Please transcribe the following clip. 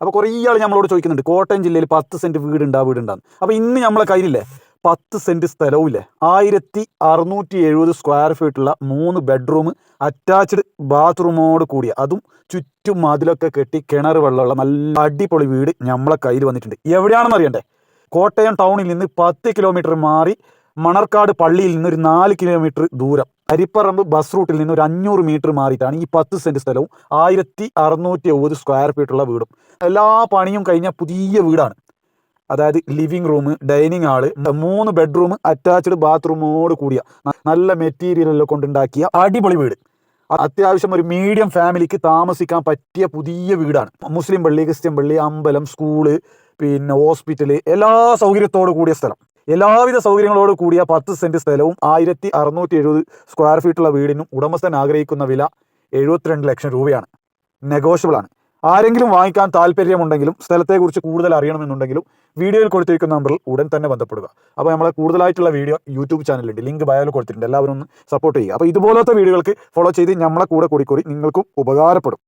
അപ്പോൾ കുറേ ആൾ നമ്മളോട് ചോദിക്കുന്നുണ്ട് കോട്ടയം ജില്ലയിൽ പത്ത് സെന്റ് വീടുണ്ടാ വീടുണ്ടാന്ന്. അപ്പോൾ ഇന്ന് നമ്മളെ കയ്യിലില്ലേ? പത്ത് സെന്റ് സ്ഥലവും ഇല്ലേ ആയിരത്തി അറുന്നൂറ്റി എഴുപത് സ്ക്വയർ ഫീറ്റുള്ള മൂന്ന് ബെഡ്റൂം അറ്റാച്ച്ഡ് ബാത്റൂമോട് കൂടിയ അതും ചുറ്റും മതിലൊക്കെ കെട്ടി കിണർ വെള്ളമുള്ള നല്ല അടിപൊളി വീട് നമ്മളെ കയ്യിൽ വന്നിട്ടുണ്ട്. എവിടെയാണെന്ന് അറിയണ്ടേ? കോട്ടയം ടൗണിൽ നിന്ന് പത്ത് കിലോമീറ്റർ മാറി മണർക്കാട് പള്ളിയിൽ നിന്ന് ഒരു നാല് കിലോമീറ്റർ ദൂരം അരിപ്പറമ്പ് ബസ് റൂട്ടിൽ നിന്ന് ഒരു അഞ്ഞൂറ് മീറ്റർ മാറിയിട്ടാണ് ഈ പത്ത് സെന്റ് സ്ഥലവും ആയിരത്തി അറുന്നൂറ്റി എഴുപത് സ്ക്വയർ ഫീറ്റുള്ള വീടും. എല്ലാ പണിയും കഴിഞ്ഞ പുതിയ വീടാണ്. അതായത് ലിവിങ് റൂം ഡൈനിങ് ഹാൾ മൂന്ന് ബെഡ്റൂം അറ്റാച്ച്ഡ് ബാത്റൂമോട് കൂടിയ നല്ല മെറ്റീരിയലെല്ലാം കൊണ്ടുണ്ടാക്കിയ അടിപൊളി വീട്. അത്യാവശ്യം ഒരു മീഡിയം ഫാമിലിക്ക് താമസിക്കാൻ പറ്റിയ പുതിയ വീടാണ്. മുസ്ലിം പള്ളി ക്രിസ്ത്യൻ പള്ളി അമ്പലം സ്കൂൾ പിന്നെ ഹോസ്പിറ്റൽ എല്ലാ സൗകര്യത്തോടു കൂടിയ സ്ഥലം. എല്ലാവിധ സൗകര്യങ്ങളോട് കൂടിയ പത്ത് സെന്റ് സ്ഥലവും ആയിരത്തി അറുന്നൂറ്റി എഴുപത് സ്ക്വയർ ഫീറ്റുള്ള വീടിനും ഉടമസ്ഥൻ ആഗ്രഹിക്കുന്ന വില എഴുപത്തിരണ്ട് ലക്ഷം രൂപയാണ്. നെഗോഷ്യബിൾ ആണ്. ആരെങ്കിലും വാങ്ങിക്കാൻ താല്പര്യമുണ്ടെങ്കിലും സ്ഥലത്തെക്കുറിച്ച് കൂടുതൽ അറിയണമെന്നുണ്ടെങ്കിലും വീഡിയോയിൽ കൊടുത്തിരിക്കുന്ന നമ്പറിൽ ഉടൻ തന്നെ ബന്ധപ്പെടുക. അപ്പോൾ നമ്മളെ കൂടുതലായിട്ടുള്ള വീഡിയോ യൂട്യൂബ് ചാനലുണ്ട് ലിങ്ക് ബയോയിൽ കൊടുത്തിട്ടുണ്ട്. എല്ലാവരും ഒന്ന് സപ്പോർട്ട് ചെയ്യുക. അപ്പോൾ ഇതുപോലത്തെ വീഡിയോകൾക്ക് ഫോളോ ചെയ്ത് നമ്മളെ കൂടെ കൂടിക്കൂടി നിങ്ങൾക്കും ഉപകാരപ്പെടും.